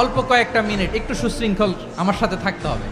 অল্প কয়েকটা মিনিট একটু সুশৃঙ্খল আমার সাথে থাকতে হবে।